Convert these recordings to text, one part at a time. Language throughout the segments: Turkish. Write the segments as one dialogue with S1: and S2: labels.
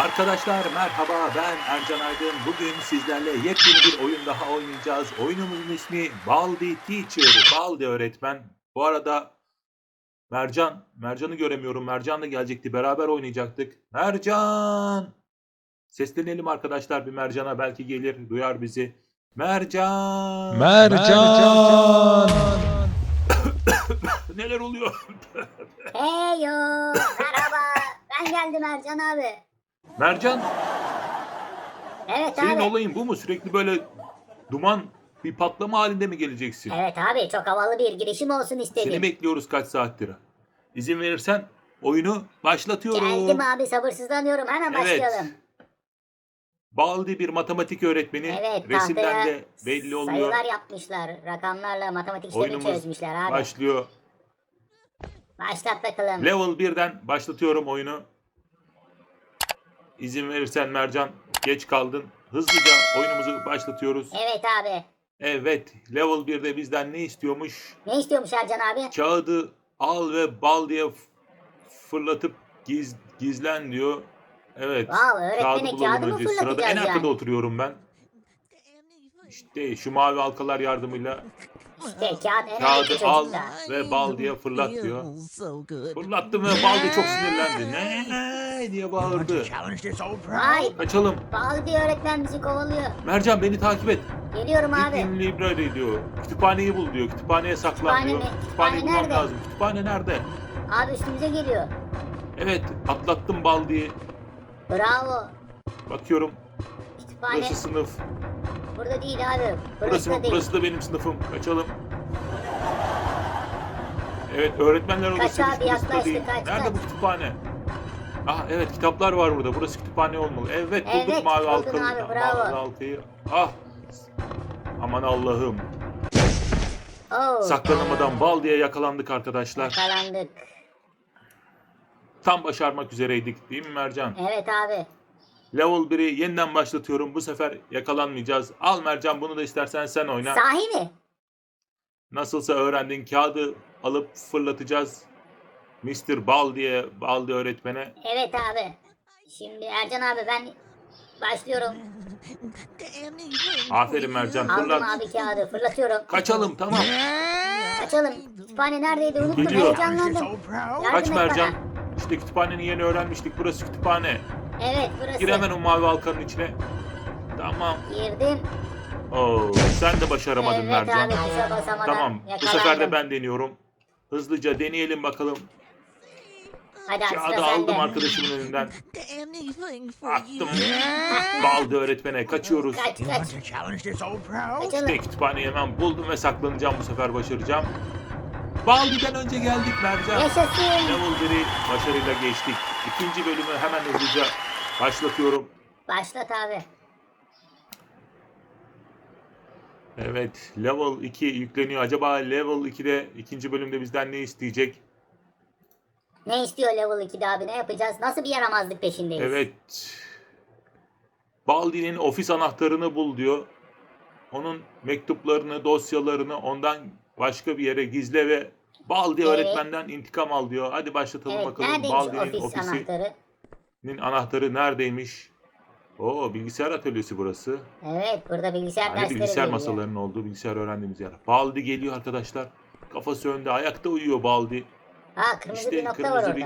S1: Arkadaşlar merhaba ben Ercan Aydın. Bugün sizlerle yepyeni bir oyun daha oynayacağız. Oyunumuzun ismi Baldi Teacher. Baldi öğretmen. Bu arada Mercan, Mercan'ı göremiyorum. Mercan da gelecekti. Beraber oynayacaktık. Mercan! Seslenelim arkadaşlar bir Mercan'a. Belki gelir, duyar bizi. Mercan!
S2: Mercan.
S1: Neler oluyor?
S3: Heyo merhaba ben geldim Ercan abi.
S1: Mercan,
S3: Evet
S1: senin
S3: abi.
S1: olayın bu mu? Sürekli böyle duman bir patlama halinde mi geleceksin?
S3: Evet abi çok havalı bir girişim olsun istedim.
S1: Seni bekliyoruz kaç saattir. İzin verirsen oyunu başlatıyorum.
S3: Geldim abi sabırsızlanıyorum hemen başlayalım.
S1: Evet. Baldi bir matematik öğretmeni.
S3: Evet
S1: Resimden
S3: tahtaya
S1: de belli oluyor.
S3: sayılar yapmışlar. Rakamlarla matematik işlemi
S1: Oyunumuz
S3: çözmüşler abi.
S1: Başlıyor.
S3: Başlat bakalım.
S1: Level 1'den başlatıyorum oyunu. İzin verirsen Mercan geç kaldın. Hızlıca oyunumuzu başlatıyoruz.
S3: Evet abi.
S1: Evet, level 1'de bizden ne istiyormuş?
S3: Ne istiyormuş Ercan abi?
S1: Kağıdı al ve bal diye fırlatıp giz, gizlen diyor. Evet.
S3: Vav, öğretmene
S1: kağıdı
S3: mı
S1: önce. Sırada en
S3: fırlatacağız
S1: arkada oturuyorum ben. İşte şu mavi halkalar yardımıyla
S3: Kağıt en
S1: kağıdı al ve bal diye fırlat diyor. Fırlattım ve bal diye çok sinirlendi. Ne diye bağırdı.
S3: Vay
S1: Kaçalım.
S3: Baldi öğretmen bizi kovalıyor.
S1: Mercan beni takip et.
S3: Geliyorum abi.
S1: Gittin library diyor. Kütüphaneyi bul diyor. Kütüphaneye saklan
S3: Kütüphane
S1: diyor.
S3: mi?
S1: Kütüphaneyi
S3: Kütüphane
S1: bulmam
S3: nerede?
S1: lazım. Kütüphane nerede?
S3: Abi üstümüze geliyor.
S1: Evet atlattım bal diye.
S3: Bravo.
S1: Bakıyorum.
S3: Kütüphane
S1: Burası sınıf.
S3: Burada değil abi. Burası,
S1: Burası
S3: da değil.
S1: Burası da benim sınıfım. Kaçalım. Evet öğretmenler
S3: Kaç
S1: odasıymış.
S3: abi,
S1: Burası da
S3: yaklaştık,
S1: değil.
S3: kaç,
S1: Nerede
S3: kaç.
S1: bu kütüphane? Ah evet kitaplar var burada. Burası kütüphane olmalı. Evet bulduk
S3: Evet,
S1: mavi
S3: buldun
S1: halkalı.
S3: abi, bravo.
S1: Mavi halkayı. Ah. Aman Allah'ım.
S3: Oo.
S1: Saklanamadan bal diye yakalandık arkadaşlar.
S3: Yakalandık.
S1: Tam başarmak üzereydik değil mi Mercan?
S3: Evet abi.
S1: Level 1'i yeniden başlatıyorum. Bu sefer yakalanmayacağız. Al Mercan bunu da istersen sen oyna.
S3: Sahi mi?
S1: Nasılsa öğrendin kağıdı alıp fırlatacağız. Mr. Bal diye Baldi öğretmene.
S3: Evet abi. Şimdi Ercan abi ben başlıyorum.
S1: Aferin Mercan
S3: Aldım
S1: fırlat.
S3: abi kağıdı fırlatıyorum.
S1: Kaçalım tamam.
S3: Kaçalım. Kütüphane neredeydi unuttum
S1: Geliyor.
S3: heyecanlandım. Yardım
S1: Kaç
S3: et
S1: Mercan.
S3: bana.
S1: İşte kütüphaneni yeni öğrenmiştik. Burası kütüphane.
S3: Evet burası.
S1: Gir hemen o mavi halkanın içine. Tamam.
S3: Girdim.
S1: Oo, sen de başaramadın
S3: evet
S1: Mercan.
S3: abi basamadan
S1: Tamam. Bu
S3: yakalandım.
S1: sefer de ben deniyorum. Hızlıca deneyelim bakalım.
S3: Hadi
S1: Kağıdı aldım
S3: sende.
S1: arkadaşımın elinden. Attım. Baldi öğretmene kaçıyoruz.
S3: Kaç kaç. Kaçalım.
S1: İşte kütüphaneyi hemen buldum ve saklanacağım bu sefer başaracağım. Baldi'den önce geldik Mercan.
S3: Yaşasın.
S1: Level 1'i başarıyla geçtik. İkinci bölümü hemen hızlıca başlatıyorum.
S3: Başlat abi.
S1: Evet, level 2 yükleniyor. Acaba level 2'de ikinci bölümde bizden ne isteyecek?
S3: Ne istiyor level 2'de abi ne yapacağız? Nasıl bir yaramazlık peşindeyiz?
S1: Evet. Baldi'nin ofis anahtarını bul diyor. Onun mektuplarını, dosyalarını ondan başka bir yere gizle ve Baldi
S3: Evet.
S1: öğretmenden intikam al diyor. Hadi başlatalım
S3: Evet
S1: bakalım. Baldi'nin
S3: ofis
S1: ofisinin
S3: anahtarı?
S1: Anahtarı neredeymiş? Oo bilgisayar atölyesi burası.
S3: Evet burada bilgisayar
S1: Hani
S3: dersleri
S1: bilgisayar
S3: veriliyor.
S1: masalarının olduğu bilgisayar öğrendiğimiz yer. Baldi geliyor arkadaşlar. Kafası önde, ayakta uyuyor Baldi.
S3: Ha kırmızı
S1: İşte
S3: bir nokta var
S1: kırmızı
S3: orada.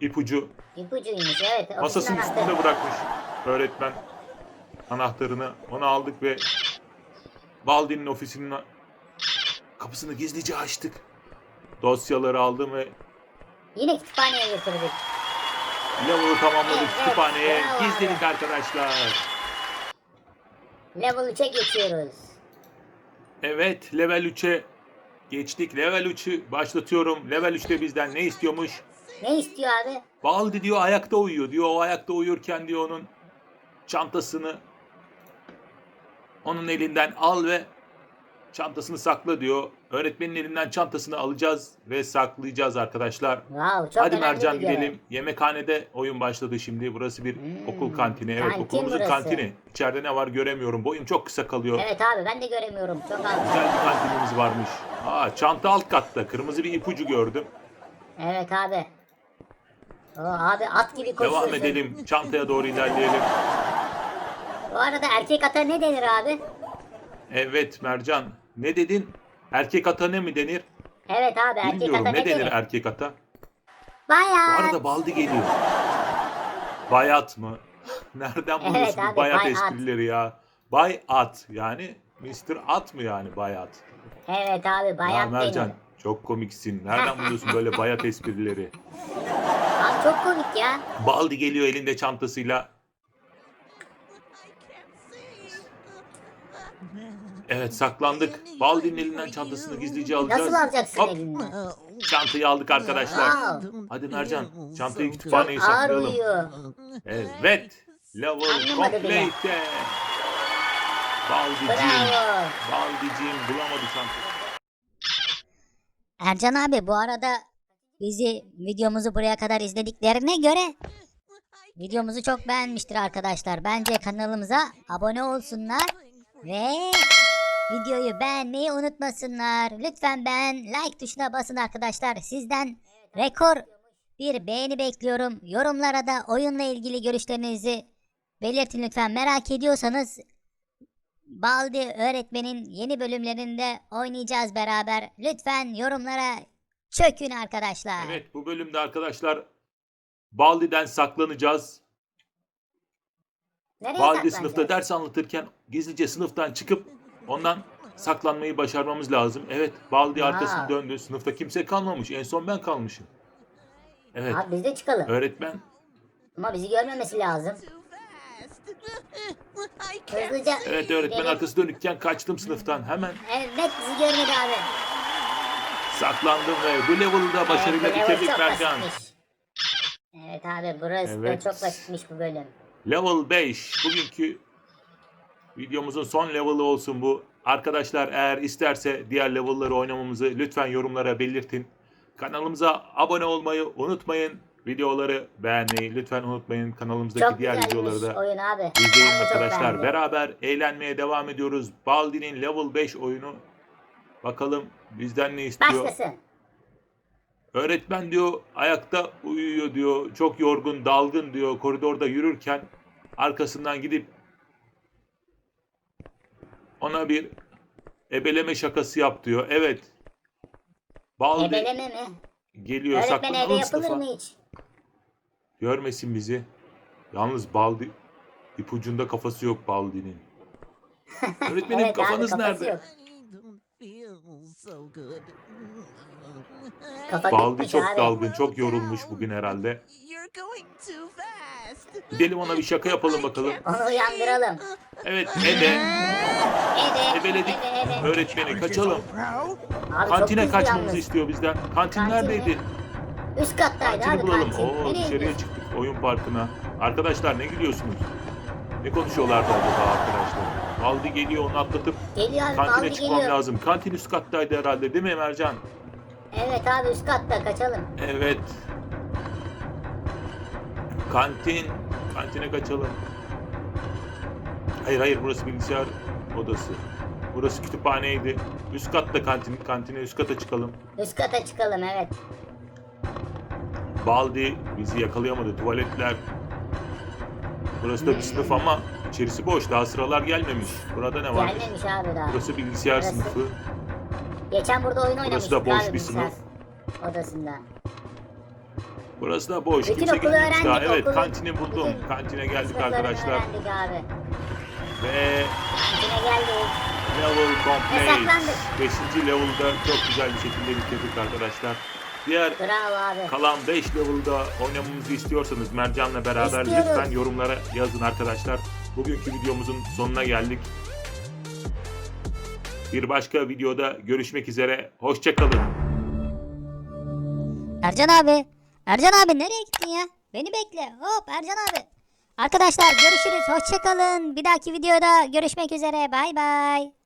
S1: bir ipucu.
S3: İpucuymuş evet.
S1: Masasının
S3: anahtarı.
S1: üstünde bırakmış öğretmen anahtarını. Onu aldık ve Baldi'nin ofisinin kapısını gizlice açtık. Dosyaları aldım ve
S3: Yine kütüphaneye götürdük.
S1: Level'ı tamamladık.
S3: Evet,
S1: Kütüphaneye
S3: bravo.
S1: gizledik arkadaşlar.
S3: Level 3'e geçiyoruz.
S1: Evet level 3'e geçtik. Level 3'ü başlatıyorum. Level 3'te bizden ne istiyormuş?
S3: Ne istiyor abi?
S1: Baldi diyor ayakta uyuyor diyor. O ayakta uyurken diyor onun çantasını onun elinden al ve çantasını sakla diyor. Öğretmenin elinden çantasını alacağız ve saklayacağız arkadaşlar.
S3: Wow çok
S1: Hadi
S3: önemli
S1: Mercan
S3: bir görev.
S1: gidelim. Yemekhanede oyun başladı şimdi. Burası bir
S3: Hmm,
S1: okul kantini. Evet
S3: kantin
S1: okulumuzun
S3: burası.
S1: kantini. İçeride ne var göremiyorum. Boyum çok kısa kalıyor.
S3: Evet abi ben de göremiyorum. Çok az.
S1: Güzel bir kantinimiz varmış. Aa, çanta alt katta. Kırmızı bir ipucu gördüm.
S3: Evet abi. Oo, abi at gibi koşuyorsun.
S1: Devam edelim. Çantaya doğru ilerleyelim.
S3: Bu arada erkek ata ne denir abi?
S1: Evet Mercan. Ne dedin? Erkek ata ne mi denir?
S3: Evet abi erkek
S1: Bilmiyorum.
S3: ata
S1: Ne
S3: ne
S1: denir
S3: denir?
S1: erkek ata? Bu
S3: Bayağı.
S1: arada Baldi geliyor. Bayat mı? Nereden buluyorsun bu
S3: abi,
S1: bayat
S3: bayat.
S1: esprileri ya? Bay at yani Mr. At mı yani bayat?
S3: Evet abi
S1: Ya
S3: bayat
S1: Mercan
S3: denir.
S1: çok komiksin. Nereden buluyorsun böyle bayat esprileri?
S3: Abi çok komik ya.
S1: Baldi geliyor elinde çantasıyla. Evet saklandık. Baldi'nin elinden çantasını gizlice alacağız.
S3: Nasıl alacaksın
S1: Hop,
S3: elinden?
S1: çantayı aldık arkadaşlar.
S3: Wow.
S1: Hadi Mercan çantayı
S3: Çok
S1: kütüphaneye
S3: ağır
S1: saklayalım.
S3: uyuyor.
S1: Evet. Level
S3: Anlamadı bile.
S1: complete. Baldiciğim.
S3: Bravo.
S1: Baldiciğim bulamadı çantayı.
S4: Ercan abi bu arada bizi videomuzu buraya kadar izlediklerine göre videomuzu çok beğenmiştir arkadaşlar. Bence kanalımıza abone olsunlar ve videoyu beğenmeyi unutmasınlar. Lütfen beğen, like tuşuna basın arkadaşlar. Sizden rekor bir beğeni bekliyorum. Yorumlara da oyunla ilgili görüşlerinizi belirtin lütfen. Merak ediyorsanız Baldi öğretmenin yeni bölümlerinde oynayacağız beraber. Lütfen yorumlara çökün arkadaşlar.
S1: Evet bu bölümde arkadaşlar Baldi'den saklanacağız.
S3: Nereye
S1: Baldi
S3: saklanacağız?
S1: sınıfta ders anlatırken gizlice sınıftan çıkıp ondan saklanmayı başarmamız lazım. Evet Baldi arkasını
S3: Aa.
S1: döndü. Sınıfta kimse kalmamış. En son ben kalmışım. Evet
S3: Abi biz de çıkalım.
S1: öğretmen
S3: Ama bizi görmemesi lazım. Hızlıca.
S1: evet öğretmen arkası dönükken kaçtım sınıftan. Hemen
S3: Evet bizi görmedi abi.
S1: saklandım ve bu level'ı da başarıyla
S3: Evet, level
S1: bitirdik
S3: çok basitmiş. Evet abi burası
S1: Evet.
S3: çok basitmiş bu bölüm.
S1: Level 5. Bugünkü videomuzun son level'ı olsun bu. Arkadaşlar eğer isterse diğer level'ları oynamamızı lütfen yorumlara belirtin. Kanalımıza abone olmayı unutmayın. Videoları beğenmeyi lütfen unutmayın. Kanalımızdaki
S3: Çok
S1: diğer videoları da
S3: oyun abi.
S1: izleyin
S3: çok
S1: arkadaşlar.
S3: beğendim.
S1: Beraber eğlenmeye devam ediyoruz. Baldi'nin level 5 oyunu. Bakalım bizden ne istiyor?
S3: Başlasın.
S1: Öğretmen diyor ayakta uyuyor diyor. Çok yorgun, dalgın diyor. Koridorda yürürken arkasından gidip ona bir ebeleme şakası yap diyor. Evet. Baldi
S3: Ebeleme mi?
S1: geliyor.
S3: Öğretmen evde
S1: Saklanalım
S3: yapılır
S1: sınıfa.
S3: mı hiç?
S1: Görmesin bizi. Yalnız Baldi ipucunda kafası yok Baldi'nin. Öğretmenim
S3: Evet abi,
S1: kafanız
S3: kafası
S1: nerede?
S3: yok. Kafa
S1: Baldi
S3: gitmiş
S1: çok
S3: abi.
S1: dalgın, çok yorulmuş bugün herhalde. Gidelim ona bir şaka yapalım bakalım.
S3: Onu uyandıralım.
S1: Evet, ebe.
S3: Ebe.
S1: Ebeledik
S3: ebe, ebe.
S1: öğretmeni kaçalım.
S3: Abi
S1: Kantine
S3: çok
S1: kaçmamızı
S3: yalnız.
S1: istiyor bizden. Kantin
S3: Kantin
S1: neredeydi?
S3: Üst kattaydı
S1: Kantini
S3: abi
S1: bulalım.
S3: kantin.
S1: Oo
S3: Nereye
S1: dışarıya
S3: gidiyorsun?
S1: çıktık oyun parkına. Arkadaşlar ne gülüyorsunuz? Ne konuşuyorlardı acaba arkadaşlar? Baldi geliyor onu atlatıp
S3: Geliyor abi
S1: kantine
S3: Baldi
S1: çıkmam
S3: geliyor.
S1: lazım. Kantin üst kattaydı herhalde değil mi Emercan?
S3: Evet abi üst katta kaçalım.
S1: Evet. Kantin. Kantine kaçalım. Hayır hayır burası bilgisayar odası. Burası kütüphaneydi. Üst katta kantin. Kantine üst kata çıkalım.
S3: Üst kata çıkalım evet.
S1: Baldi bizi yakalayamadı. Tuvaletler. Burası da bir sınıf ama içerisi boş. Daha sıralar gelmemiş. Burada ne var?
S3: Gelmemiş abi daha.
S1: Burası bilgisayar
S3: Burası-
S1: sınıfı.
S3: Geçen burada oyun
S1: Burası
S3: oynamıştık
S1: da boş
S3: abi
S1: bir
S3: bilgisayar
S1: sınıf.
S3: Odasında.
S1: Burası da boş.
S3: Bütün
S1: Kimse
S3: okulu
S1: gelmemiş daha.
S3: öğrendik,
S1: Evet
S3: okulu-
S1: kantini buldum.
S3: bütün
S1: Kantine geldik
S3: Sınıflarını
S1: arkadaşlar.
S3: öğrendik abi.
S1: Ve
S3: Kantine geldik.
S1: level complete.
S3: Yasaklandık.
S1: 5. level'da çok güzel bir şekilde bitirdik arkadaşlar. Diğer
S3: Bravo abi.
S1: kalan 5 level'da oynamamızı istiyorsanız Mercan'la beraber
S3: İstiyoruz.
S1: lütfen yorumlara yazın arkadaşlar. Bugünkü videomuzun sonuna geldik. Bir başka videoda görüşmek üzere. Hoşçakalın.
S4: Ercan abi. Ercan abi nereye gittin ya? Beni bekle. Hop Ercan abi. Arkadaşlar görüşürüz. Hoşçakalın. Bir dahaki videoda görüşmek üzere. Bay bay.